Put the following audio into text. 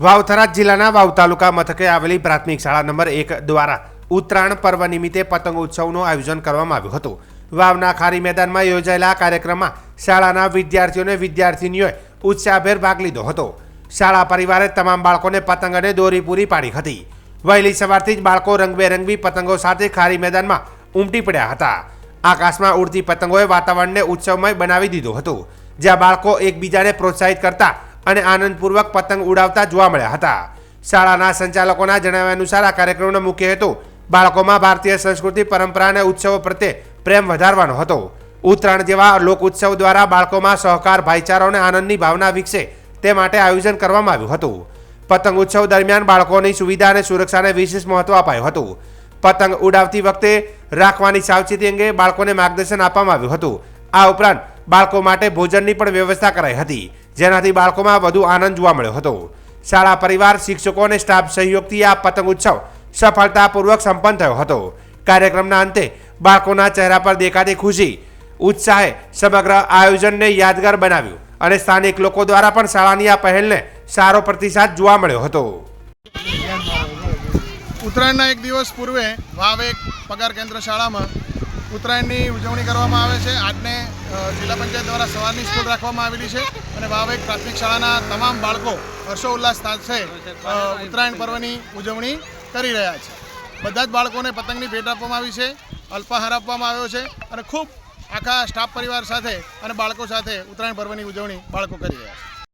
વાવ જિલ્લાના વાવ તાલુકા મથકે આવેલી પ્રાથમિક શાળા નંબર એક દ્વારા ઉત્તરાયણ પર્વ નિમિત્તે પતંગ ઉત્સવનું આયોજન કરવામાં આવ્યું હતું. વાવના ખારી મેદાનમાં યોજાયેલા આ કાર્યક્રમમાં શાળાના વિદ્યાર્થીઓને વિદ્યાર્થિનીઓએ ઉત્સાહભેર ભાગ લીધો હતો. શાળા પરિવારે તમામ બાળકોને પતંગ અને દોરી પૂરી પાડી હતી. વહેલી સવારથી જ બાળકો રંગબેરંગી પતંગો સાથે ખારી મેદાનમાં ઉમટી પડ્યા હતા. આકાશમાં ઉડતી પતંગોએ વાતાવરણને ઉત્સવમય બનાવી દીધું હતું. જ્યાં બાળકો એકબીજાને પ્રોત્સાહિત કરતા અને આનંદપૂર્વક પતંગ ઉડાવતા જોવા મળ્યા હતા. શાળાના સંચાલકોના જણાવ્યા અનુસાર આ કાર્યક્રમનો મુખ્ય હેતુ બાળકોમાં ભારતીય સંસ્કૃતિ, પરંપરા અને ઉત્સવો પ્રત્યે પ્રેમ વધારવાનો હતો. ઉત્તરાયણ જેવા લોક ઉત્સવ દ્વારા બાળકોમાં સહકાર, ભાઈચારો અને આનંદની ભાવના વિકસે તે માટે આયોજન કરવામાં આવ્યું હતું. પતંગ ઉત્સવ દરમિયાન બાળકોની સુવિધા અને સુરક્ષાને વિશેષ મહત્વ અપાયું હતું. પતંગ ઉડાવતી વખતે રાખવાની સાવચેતી અંગે બાળકોને માર્ગદર્શન આપવામાં આવ્યું હતું. આ ઉપરાંત બાળકો માટે ભોજનની પણ વ્યવસ્થા કરાઈ હતી. જેનાથી બાળકોમાં વધુ આનંદ જોવા મળ્યો હતો. શાળા પરિવાર, શિક્ષકો અને સ્ટાફ સહયોગથી આ પતંગ ઉત્સવ સફળતાપૂર્વક સંપન્ન થયો હતો. કાર્યક્રમના અંતે બાળકોના ચહેરા પર દેખાતી ખુશી, ઉત્સાહે સમગ્ર આયોજનને યાદગાર બનાવ્યું અને સ્થાનિક લોકો દ્વારા પણ શાળાની આ પહેલને સારો પ્રતિસાદ જોવા મળ્યો હતો. ઉત્તરાયણના એક દિવસ પૂર્વે વાવ એક પગાર કેન્દ્ર શાળામાં ઉત્તરાયણની ઉજવણી કરવામાં આવે છે. આજને જિલ્લા પંચાયત દ્વારા સવારની સ્કૂલ રાખવામાં આવેલી છે અને વાવેક પ્રાથમિક શાળાના તમામ બાળકો હર્ષોલ્લાસ સાથે ઉત્તરાયણ પર્વની ઉજવણી કરી રહ્યા છે. બધા જ બાળકોને પતંગની ભેટ આપવામાં આવી છે, અલ્પાહાર આપવામાં આવ્યો છે અને ખૂબ આખા સ્ટાફ પરિવાર સાથે અને બાળકો સાથે ઉત્તરાયણ પર્વની ઉજવણી બાળકો કરી રહ્યા છે.